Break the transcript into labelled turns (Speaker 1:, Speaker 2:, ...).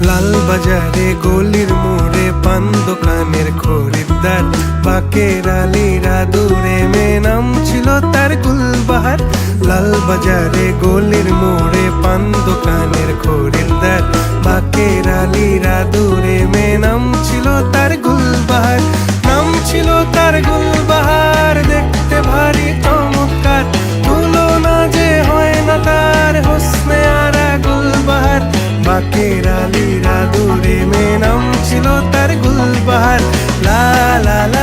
Speaker 1: লাল বাজারে গলির মোড়ে পান দোকানের খরিদ্দার। পাকের রালি দূরে মে নাম ছিল তার গুলবাহার। লাল বাজারে গলির মোড়ে পান দোকানের খরিদ্দার। পাকের রালি দূরে মে নাম ছিল তার গুলবাহার। নাম ছিল তার গুল কেরালিরা দূরে মে নাম ছিল তার গুলবাহার। লা লা